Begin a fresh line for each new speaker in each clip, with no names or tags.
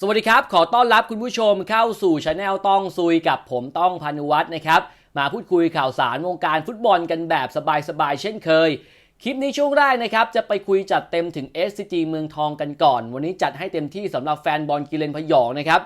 สวัสดีครับ ขอต้อนรับคุณผู้ชมเข้าสู่ช anel ต้องซุยกับผมต้องพานุวัฒน์นะครับ มาพูดคุยข่าวสารวงการฟุตบอลกันแบบสบายๆเช่นเคย คลิปนี้ช่วงแรกนะครับ จะไปคุยจัดเต็มถึง SCG เมืองทองกันก่อน วันนี้จัดให้เต็มที่สำหรับแฟนบอลกิเลนพยองนะครับ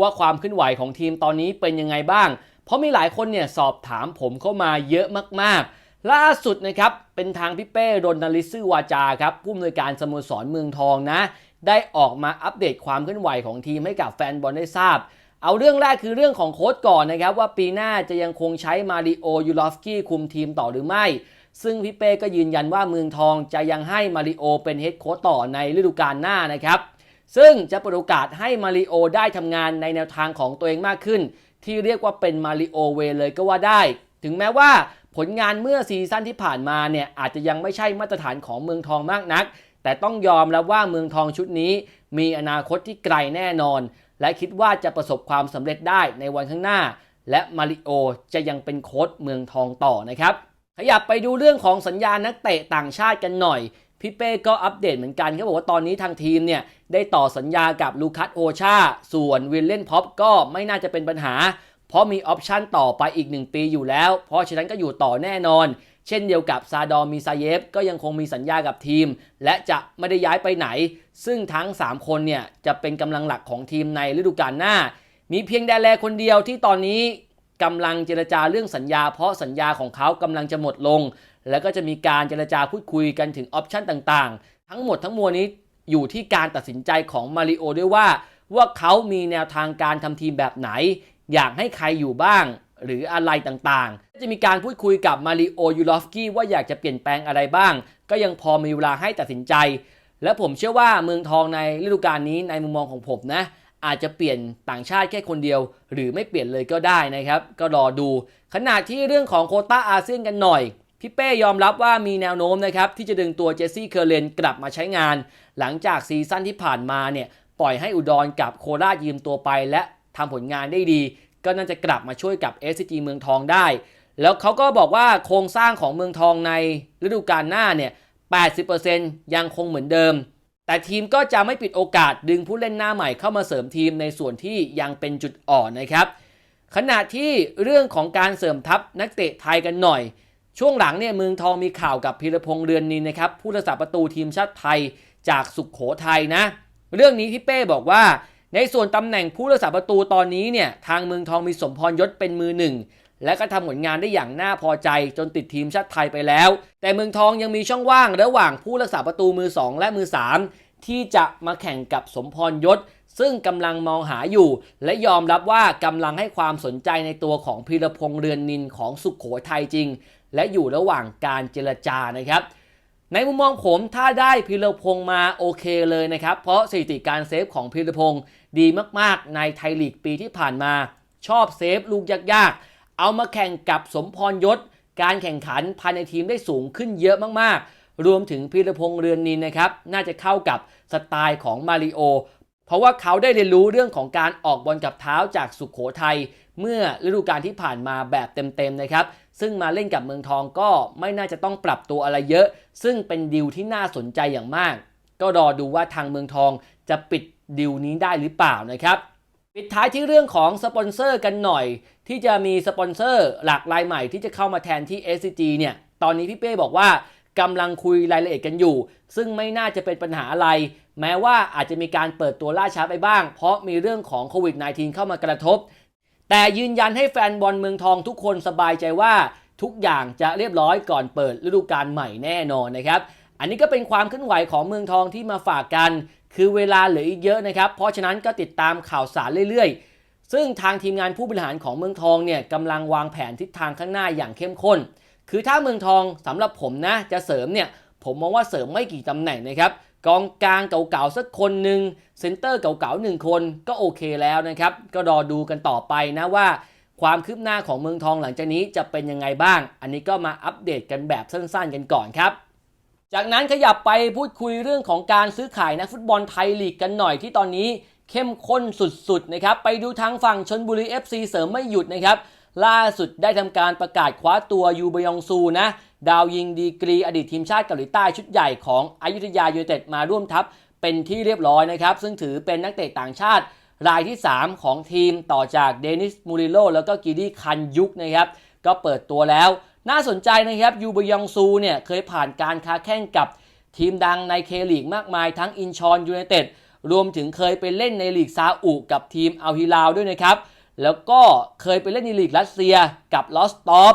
ว่าความเคลื่อนไหวของทีมตอนนี้เป็นยังไงบ้าง เพราะมีหลายคนเนี่ยสอบถามผมเข้ามาเยอะมากๆ ล่าสุดนะครับเป็นทางพี่เป้รณลิซื่อวาจาครับผู้อำนวยการสโมสรเมืองทองนะ ได้ออกมาอัปเดตความเคลื่อนไหวของทีมให้กับแฟนบอลได้ทราบ เอาเรื่องแรกคือเรื่องของโค้ชก่อนนะครับ ว่าปีหน้าจะยังคงใช้มาริโอยูลอฟสกี้คุมทีมต่อหรือไม่ ซึ่งพี่เป้ก็ยืนยันว่าเมืองทองจะยังให้มาริโอเป็นเฮดโค้ชต่อในฤดูกาลหน้านะครับซึ่งจะเปิดโอกาสให้มาริโอได้ทำงานในแนวทางของตัวเองมากขึ้น ที่เรียกว่าเป็นมาริโอเวเลยก็ว่าได้ ถึงแม้ว่าผลงานเมื่อซีซั่นที่ผ่านมาเนี่ยอาจจะยังไม่ใช่มาตรฐานของเมืองทองมากนัก แต่ต้องยอมแล้วว่าเมืองทองชุดนี้ มีอนาคตที่ไกลแน่นอน และคิดว่าจะประสบความสำเร็จได้ในวันข้างหน้า และมาริโอจะยังเป็นโค้ชเมืองทองต่อนะครับ ขยับไปดูเรื่องของสัญญานักเตะต่างชาติกันหน่อยพี่เป้ก็อัปเดตเหมือนกันเขาบอกว่าตอนนี้ทางทีมเนี่ยได้ต่อสัญญากับลูคัสโอชาส่วนวิลเลนพ็อปก็ไม่น่าจะเป็นปัญหา เพราะมีออปชั่นต่อไปอีก 1 ปีอยู่แล้ว เพราะฉะนั้นก็อยู่ต่อแน่นอน เช่นเดียวกับซาดอมิซาเยฟก็ยังคงมีสัญญากับทีม และจะไม่ได้ย้ายไปไหน ซึ่งทั้ง 3 คนเนี่ยจะเป็นกำลังหลักของทีมในฤดูกาลหน้า มีเพียงแดแลคนเดียวที่ตอนนี้กำลังเจรจาเรื่องสัญญา เพราะสัญญาของเขากำลังจะหมดลง แล้วก็จะมีการเจรจาพูดคุยกันถึงออปชันต่างๆ ทั้งหมดทั้งมวลนี้อยู่ที่การตัดสินใจของมาริโอด้วยว่า ว่าเขามีแนวทางการทำทีมแบบไหน อยากให้ใครอยู่บ้าง หรืออะไรต่างๆ จะมีการพูดคุยกับมาริโอยูลอฟกี้ว่าอยากจะเปลี่ยนแปลงอะไรบ้าง ก็ยังพอมีเวลาให้ตัดสินใจ และผมเชื่อว่าเมืองทองในฤดูกาลนี้ในมุมมองของผมนะ อาจจะเปลี่ยนต่างชาติแค่คนเดียว หรือไม่เปลี่ยนเลยก็ได้นะครับ ก็รอดู ขณะที่เรื่องของโคต้าอาเซียนกันหน่อยพี่เป้ยอมรับว่ามีแนวโน้มนะครับที่จะดึงตัวเจสซี่เคอร์เลนกลับมาใช้งาน หลังจากซีซั่นที่ผ่านมาเนี่ยปล่อยให้อุดรกับโคราชยืมตัวไปและทำผลงานได้ดี ก็น่าจะกลับมาช่วยกับ SCG เมืองทองได้ แล้วเขาก็บอกว่าโครงสร้างของเมืองทองในฤดูกาลหน้าเนี่ย 80%ยังคงเหมือนเดิม แต่ทีมก็จะไม่ปิดโอกาสดึงผู้เล่นหน้าใหม่เข้ามาเสริมทีมในส่วนที่ยังเป็นจุดอ่อนนะครับ ขณะที่เรื่องของการเสริมทัพนักเตะไทยกันหน่อย ช่วงหลังเนี่ยเมืองทองมีข่าวกับพีรพงษ์เรือนนินนะครับผู้รักษาประตูทีมชาติไทยจากสุขโขทัยนะ เรื่องนี้พี่เป้บอกว่า ในส่วนตำแหน่งผู้รักษาประตูตอนนี้เนี่ยทางเมืองทองมีสมพรยศเป็นมือหนึ่งและก็ทำผลงานได้อย่างน่าพอใจจนติดทีมชาติไทยไปแล้ว แต่เมืองทองยังมีช่องว่างระหว่างผู้รักษาประตูมือ 2 และมือ 3 ที่จะมาแข่งกับสมพรยศ ซึ่งกำลังมองหาอยู่ และยอมรับว่ากำลังให้ความสนใจในตัวของพีรพงษ์เรือนนินของสุขโขทัยจริง และอยู่ระหว่างการเจรจานะครับ ในมุมมองผมถ้าได้พีรพงษ์มาโอเคเลยนะครับ เพราะสถิติการเซฟของพีรพงษ์ ดีมากๆ ในไทยลีกปีที่ผ่านมา ชอบเซฟลูกยากๆ เอามาแข่งกับสมพรยศ การแข่งขันภายในทีมได้สูงขึ้นเยอะมากๆ รวมถึงพีรพงษ์เรือนนินนะครับ น่าจะเข้ากับสไตล์ของมาริโอ เพราะว่าเขาได้เรียนรู้เรื่องของการออกบอลกับเท้าจากสุขโขทัยเมื่อฤดูกาลที่ผ่านมาแบบเต็มๆนะครับ ซึ่งมาเล่นกับเมืองทองก็ไม่น่าจะต้องปรับตัวอะไรเยอะ ซึ่งเป็นดิวที่น่าสนใจอย่างมาก ก็รอดูว่าทางเมืองทองจะปิด ดิวนี้ได้หรือเปล่านะครับ ปิดท้ายที่เรื่องของสปอนเซอร์กันหน่อย ที่จะมีสปอนเซอร์หลากรายใหม่ที่จะเข้ามาแทนที่ SCG เนี่ยตอนนี้พี่เป้บอกว่ากำลังคุยรายละเอียดกันอยู่ ซึ่งไม่น่าจะเป็นปัญหาอะไร แม้ว่าอาจจะมีการเปิดตัวล่าช้าไปบ้าง เพราะมีเรื่องของโควิด -19 เข้ามากระทบ แต่ยืนยันให้แฟนบอลเมืองทองทุกคนสบายใจว่าทุกอย่างจะเรียบร้อยก่อนเปิดฤดูกาลใหม่แน่นอนนะครับ อันนี้ก็เป็นความเคลื่อนไหวของเมืองทองที่มาฝากกัน คือเวลาเหลืออีกเยอะนะครับ เพราะฉะนั้นก็ติดตามข่าวสารเรื่อยๆ ซึ่งทางทีมงานผู้บริหารของเมืองทองเนี่ยกำลังวางแผนทิศทางข้างหน้าอย่างเข้มข้น คือถ้าเมืองทองสำหรับผมนะจะเสริมเนี่ยผมมองว่าเสริมไม่กี่ตำแหน่งนะครับกองกลางเก่าๆสักคนหนึ่งเซนเตอร์เก่าๆหนึ่งคนก็โอเคแล้วนะครับ ก็รอดูกันต่อไปนะว่า ความคืบหน้าของเมืองทองหลังจากนี้จะเป็นยังไงบ้าง อันนี้ก็มาอัปเดตกันแบบสั้นๆ กันก่อนครับ จากนั้นขยับไปพูดคุยเรื่องของการซื้อขายนักฟุตบอลไทยลีกกันหน่อยที่ตอนนี้เข้มข้นสุดๆนะครับไปดูทางฝั่งชนบุรี FC เสริมไม่หยุดนะครับล่าสุดได้ทำการประกาศคว้าตัวยูบยองซูนะดาวยิงดีกรีอดีตทีมชาติเกาหลีใต้ชุดใหญ่ของอายุทยายูไนเต็ดมาร่วมทัพเป็นที่เรียบร้อยนะครับซึ่งถือเป็นนักเตะต่างชาติรายที่ 3 ของทีมต่อจากเดนิสมูริโลแล้วก็กิดีคันยุกนะครับก็เปิดตัวแล้ว น่าสนใจนะครับยูบยองซูเนี่ยเคยผ่านการค้าแข่งกับทีมดังในเคลีกมากมายทั้งอินชอนยูไนเต็ดรวมถึงเคยไปเล่นในลีกซาอุกับทีมอัลฮิลาลด้วยนะครับ แล้วก็เคยไปเล่นในลีกรัสเซียกับลอสตอฟ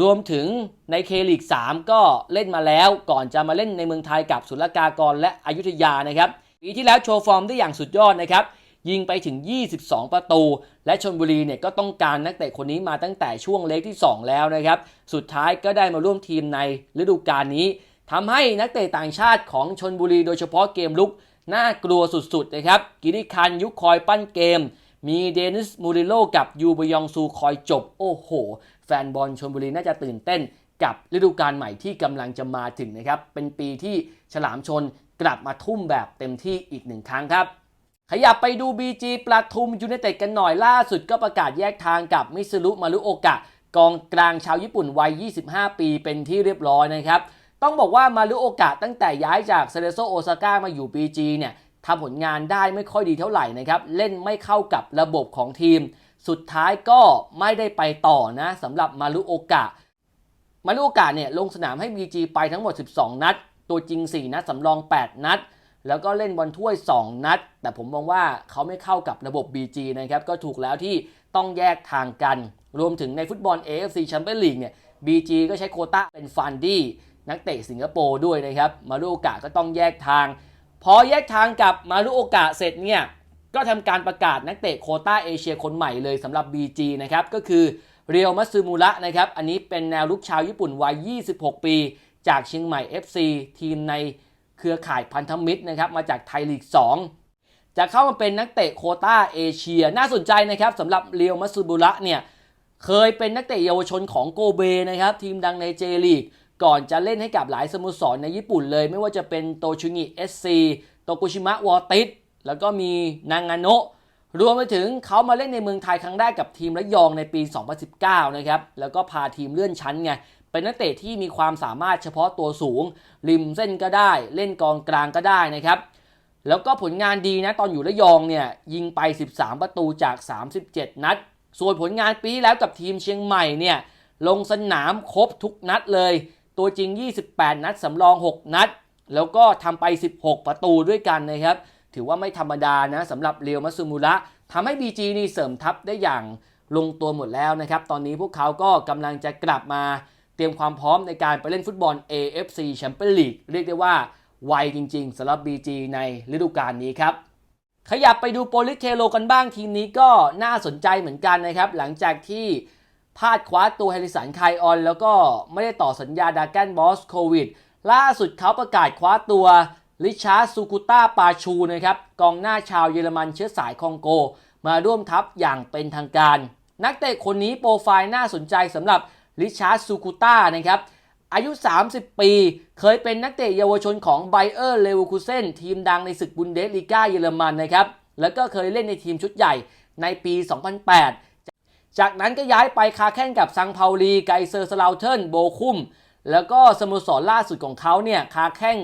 รวมถึงในเคลีก3 ก็เล่นมาแล้วก่อนจะมาเล่นในเมืองไทยกับศุลกากรและอยุธยานะครับปีที่แล้วโชว์ฟอร์มได้อย่างสุดยอดนะครับ ยิงไปถึง 22 ประตู และชนบุรีเนี่ยก็ต้องการนักเตะคนนี้มาตั้งแต่ช่วงเล็กที่ 2 แล้วนะครับ สุดท้ายก็ได้มาร่วมทีมในฤดูกาลนี้ทำให้นักเตะต่างชาติของชนบุรีโดยเฉพาะเกมลุกน่ากลัวสุดๆนะครับ กิริคันยุคคอยปั้นเกม มีเดนิสมูริโลกับยูบยองซูคอยจบ โอ้โห แฟนบอลชนบุรีน่าจะตื่นเต้นกับฤดูกาลใหม่ที่กำลังจะมาถึงนะครับ เป็นปีที่ฉลามชนกลับมาทุ่มแบบเต็มที่อีกหนึ่งครั้งครับ ขยับไปดู BG ปทุมยูไนเต็ดกันหน่อยล่าสุดก็ประกาศแยกทางกับมิซุรุมารุโอกะ กองกลางชาวญี่ปุ่นวัย 25 ปีเป็นที่เรียบร้อยนะครับ ต้องบอกว่ามารุโอกะตั้งแต่ย้ายจากเซเลโซโอซาก้ามาอยู่ BG เนี่ยทำผลงานได้ไม่ค่อยดีเท่าไหร่นะครับ เล่นไม่เข้ากับระบบของทีม สุดท้ายก็ไม่ได้ไปต่อนะสำหรับมารุโอกะ มารุโอกะเนี่ยลงสนามให้ BG ไปทั้งหมด 12 นัด ตัวจริง 4 นัดสำรอง 8 นัด แล้วก็เล่นบอลถ้วย 2 นัด แต่ผมมองว่าเขาไม่เข้ากับระบบ BG นะครับ ก็ถูกแล้วที่ต้องแยกทางกัน รวมถึงในฟุตบอล AFC Champions League เนี่ย BG ก็ใช้โคต้าเป็นฟันดี้นักเตะสิงคโปร์ด้วยนะครับ มารุโอกะก็ต้องแยกทาง พอแยกทางกับมารุโอกะเสร็จเนี่ย ก็ทำการประกาศนักเตะโคต้าเอเชียคนใหม่เลยสำหรับ BG นะครับ ก็คือเรียวมัตสึมูระนะครับ อันนี้เป็นแนวลุกชาวญี่ปุ่นวัย 26 ปี จากเชียงใหม่ FC ทีมใน เครือข่ายพันธมิตรนะครับมาจากไทยลีก 2 จะเข้ามาเป็นนักเตะโคต้าเอเชีย น่าสนใจนะครับสำหรับเรียวมัตสึมูระเนี่ยเคยเป็นนักเตะเยาวชนของโกเบนะครับทีมดังในเจลีก ก่อนจะเล่นให้กับหลายสโมสรในญี่ปุ่นเลย ไม่ว่าจะเป็นโตชุงิเอสซีโตกุชิมะวอติสแล้วก็มีนางาโนะรวมไปถึงเขามาเล่นในเมืองไทยครั้งแรกกับทีมระยองในปี 2019 นะครับ แล้วก็พาทีมเลื่อนชั้นไง เป็นนักเตะที่มีความสามารถเฉพาะตัวสูง ริมเส้นก็ได้ เล่นกองกลางก็ได้นะครับ แล้วก็ผลงานดีนะตอนอยู่ระยองเนี่ยยิงไป 13 ประตูจาก 37 นัด ส่วนผลงานปีที่แล้วกับทีมเชียงใหม่เนี่ยลงสนามครบทุกนัดเลย ตัวจริง 28 นัดสำรอง 6 นัด แล้วก็ทำไป 16 ประตูด้วยกันนะครับ ถือว่าไม่ธรรมดานะสำหรับเรียวมัสมุระทำให้ BG นี่เสริมทัพได้อย่างลงตัวหมดแล้วนะครับ ตอนนี้พวกเขาก็กำลังจะกลับมา เตรียมความพร้อมในการไปเล่นฟุตบอล AFC Champions League เรียกได้ว่าไวจริงๆสำหรับ BG ในฤดูกาลนี้ครับ ขยับไปดูโปลิสเทโลกันบ้างทีมนี้ก็น่าสนใจเหมือนกันนะครับ หลังจากที่พลาดคว้าตัวเฮลิสันไคออน แล้วก็ไม่ได้ต่อสัญญาดาแกนบอสโควิด ล่าสุดเขาประกาศคว้าตัวลิชาร์ดซูกุต้าปาชูนะครับกองหน้าชาวเยอรมันเชื้อสายคองโก มาร่วมทัพอย่างเป็นทางการ นักเตะคนนี้โปรไฟล์น่าสนใจสำหรับ ลิชาร์ดซูกุต้านะครับอายุ 30 ปี เคยเป็นนักเตะเยาวชนของไบเออร์เลเวอร์คูเซนทีมดังในศึกบุนเดสลีกาเยอรมันนะครับ แล้วก็เคยเล่นในทีมชุดใหญ่ในปี 2008 จากนั้นก็ย้ายไปคาแข่งกับซังเปาลีไกเซอร์สลาวเทิร์นโบคุม แล้วก็สโมสรล่าสุดของเขาเนี่ยคาแข่ง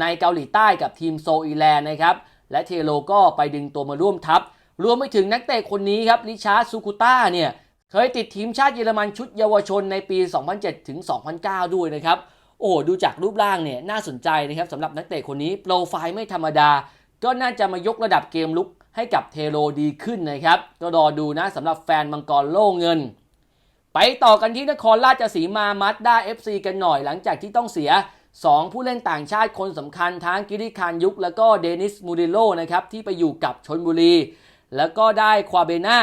ในเกาหลีใต้กับทีมโซอีแลนด์นะครับ และเทโลก็ไปดึงตัวมาร่วมทัพ รวมไปถึงนักเตะคนนี้ครับลิชาร์ดซูกุต้าเนี่ย เคยติดทีมชาติเยอรมันชุดเยาวชนในปี 2007 ถึง 2009 ด้วยนะครับ โอ้ดูจากรูปร่างเนี่ยน่าสนใจนะครับสำหรับนักเตะคนนี้โปรไฟล์ไม่ธรรมดา ก็น่าจะมายกระดับเกมลุกให้กับเทโลดีขึ้นนะครับ ก็รอดูนะสำหรับแฟนมังกรโล่เงิน ไปต่อกันที่นครราชสีมามัดด้า FC กันหน่อยหลังจากที่ต้องเสีย 2 ผู้เล่นต่างชาติคนสำคัญทั้งกิริคานยุคแล้วก็เดนิสมูริโลนะครับที่ไปอยู่กับชนบุรี แล้วก็ได้ควาเบนา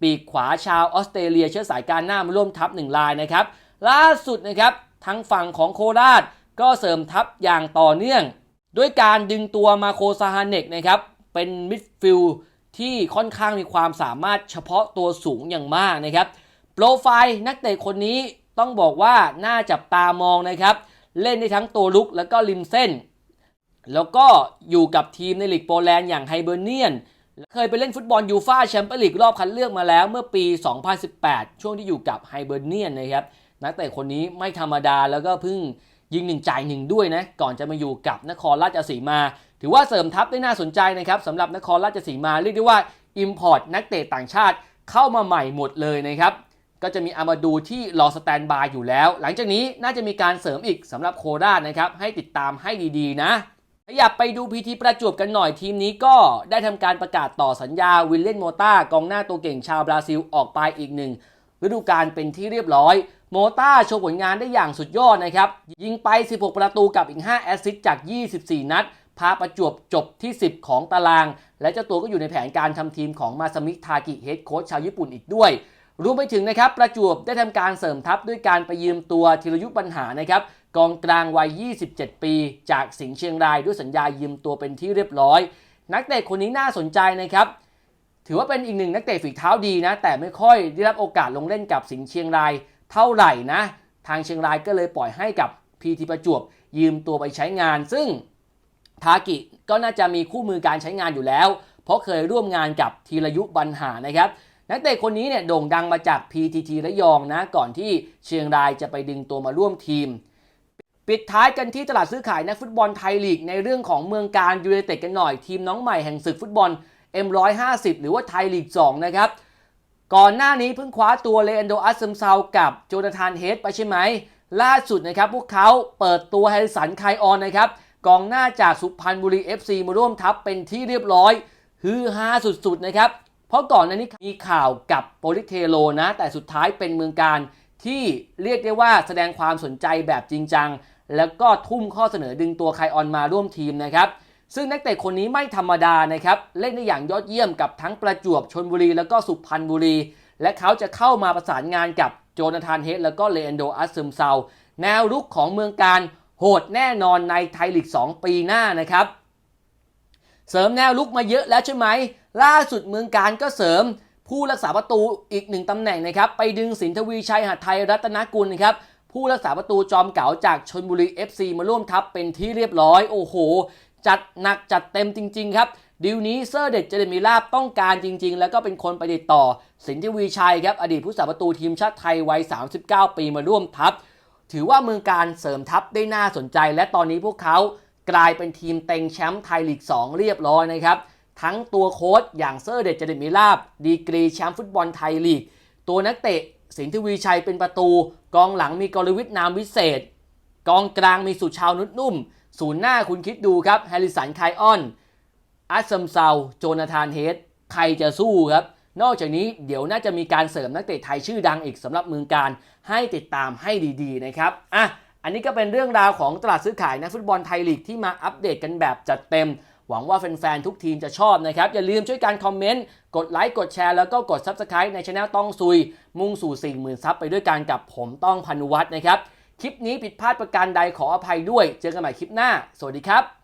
ปีกขวาชาวออสเตรเลียเชื้อสายการหน้ามาร่วมทัพหนึ่งลายนะครับ ล่าสุดนะครับทางฝั่งของโคราชก็เสริมทัพอย่างต่อเนื่อง ด้วยการดึงตัวมาโคซาฮาเนกนะครับเป็นมิดฟิลที่ค่อนข้างมีความสามารถเฉพาะตัวสูงอย่างมากนะครับโปรไฟล์นักเตะคนนี้ต้องบอกว่าน่าจับตามองนะครับ เล่นได้ทั้งตัวลุกแล้วก็ริมเส้น แล้วก็อยู่กับทีมในลีกโปแลนด์อย่างไฮเบอร์เนียน เคยไปเล่นฟุตบอลยูฟาแชมเปี้ยนลีกรอบคัดเลือกมาแล้วเมื่อปี 2018 ช่วงที่อยู่กับไฮเบอร์เนียนนะครับนักเตะคนนี้ไม่ธรรมดาแล้วก็เพิ่งยิงหนึ่งจ่ายหนึ่งด้วยนะ ก่อนจะมาอยู่กับนครราชสีมา ถือว่าเสริมทัพได้น่าสนใจนะครับสำหรับนครราชสีมาเรียกได้ว่า Import นักเตะต่างชาติเข้ามาใหม่หมดเลยนะครับก็จะมีอามาดูที่รอสแตนบายอยู่แล้ว หลังจากนี้น่าจะมีการเสริมอีกสำหรับโคราชนะครับให้ติดตามให้ดีๆนะ ขยับไปดูพีทีประจวบกันหน่อยทีมนี้ก็ได้ทำการประกาศต่อสัญญาวิลเลนโมตากองหน้าตัวเก่งชาวบราซิลออกไปอีกหนึ่งฤดูกาลเป็นที่เรียบร้อย โมต้าโชว์ผลงานได้อย่างสุดยอดนะครับ ยิงไป 16 ประตูกับอีก 5 แอสซิสต์จาก 24 นัด พาประจวบจบที่ 10 ของตาราง และเจ้าตัวก็อยู่ในแผนการทำทีมของมาซามิทากิเฮดโค้ชชาวญี่ปุ่นอีกด้วยรวมไปถึงนะครับประจวบได้ทำการเสริมทัพด้วยการไปยืมตัวธีรยุทธ์ปัญหานะครับ กองกลางวัย 27 ปี จากสิงห์เชียงรายด้วยสัญญายืมตัวเป็นที่เรียบร้อย นักเตะคนนี้น่าสนใจนะครับ ถือว่าเป็นอีกหนึ่งนักเตะฝีเท้าดีนะ แต่ไม่ค่อยได้รับโอกาสลงเล่นกับสิงห์เชียงรายเท่าไหร่นะ ทางเชียงรายก็เลยปล่อยให้กับพีทีประจวบยืมตัวไปใช้งาน ซึ่งทากิก็น่าจะมีคู่มือการใช้งานอยู่แล้ว เพราะเคยร่วมงานกับธีรยุบรรหานะครับนักเตะคนนี้เนี่ยโด่งดังมาจาก PTT ระยองนะ ก่อนที่เชียงรายจะไปดึงตัวมาร่วมทีม ปิดท้ายกันที่ตลาดซื้อขายนักฟุตบอลไทยลีก ในเรื่องของเมืองการยูไนเต็ดกันหน่อย ทีมน้องใหม่แห่งศึกฟุตบอล M150 หรือว่าไทยลีก 2 นะครับ ก่อนหน้านี้เพิ่งคว้าตัวเลนโดอัสเซมซากับโจนาธานเฮดไปใช่ไหม ล่าสุดนะครับ พวกเขาเปิดตัวแฮริสันไคออนนะครับกองหน้าจากสุพรรณบุรี FC มาร่วมทัพเป็นที่เรียบร้อยฮือฮาสุดๆนะครับเพราะก่อนหน้านี้มีข่าวกับโปลิเทโลนะ แต่สุดท้ายเป็นเมืองการที่เรียกได้ว่าแสดงความสนใจแบบจริงจัง แล้วก็ทุ่มข้อเสนอดึงตัวไคออนมาร่วมทีมนะครับซึ่งนักเตะคนนี้ไม่ธรรมดานะครับเล่นได้อย่างยอดเยี่ยมกับทั้งประจวบชนบุรี แล้วก็สุพรรณบุรี และเขาจะเข้ามาประสานงานกับโจนาธานเฮดแล้วก็เลอันโดอัสซึมเซาแนวรุกของเมืองการโหดแน่นอนในไทยลีก 2 ปีหน้านะครับ เสริมแนวลุกมาเยอะแล้วใช่ไหม ล่าสุดเมืองการก็เสริมผู้รักษาประตูอีกหนึ่งตำแหน่งนะครับ ไปดึงสินทวีชัยหาไทยรัตนกุลนะครับ ผู้รักษาประตูจอมเก๋าจากชนบุรี FC มาร่วมทัพเป็นที่เรียบร้อย โอ้โห จัดหนักจัดเต็มจริง ๆ ครับดิวนี้เซอร์เด็ดเจเดมีลาบต้องการจริง ๆ แล้วก็เป็นคนไปติดต่อ สินทวีชัยครับอดีตผู้รักษาประตูทีมชาติไทยวัย 39 ปีมาร่วมทัพ ถือว่าเมืองการเสริมทัพได้น่าสนใจ และตอนนี้พวกเขากลายเป็นทีมเต็งแชมป์ไทยลีก 2 เรียบร้อยนะครับ ทั้งตัวโค้ชอย่างเซอร์เดชเจเดมิลาบ ดีกรีแชมป์ฟุตบอลไทยลีก ตัวนักเตะ สิงห์ทวีชัยเป็นประตู กองหลังมีกรวิทนามวิเศษ กองกลางมีสุชาวนุชนุ่ม ศูนย์หน้าคุณคิดดูครับแฮริสันไคออนอัสซัมเซาโจนาธานเฮดใครจะสู้ครับ นอกจากนี้เดี๋ยวน่าจะมีการเสริมนักเตะไทยชื่อดังอีกสำหรับเมืองการให้ติดตามให้ดีๆนะครับอะอันนี้ก็เป็นเรื่องราวของตลาดซื้อขายนักฟุตบอลไทยลีกที่มาอัปเดตกันแบบจัดเต็ม หวังว่าแฟนๆทุกทีมจะชอบนะครับ อย่าลืมช่วยกันคอมเมนต์ กดไลค์ กดแชร์ แล้วก็กด Subscribe ในช anel ต้องซุย มุ่งสู่40,000ซับไปด้วยกันกับผมต้องพันุวัฒน์นะครับ คลิปนี้ผิดพลาดประการใดขออภัยด้วย เจอกันใหม่คลิปหน้า สวัสดีครับ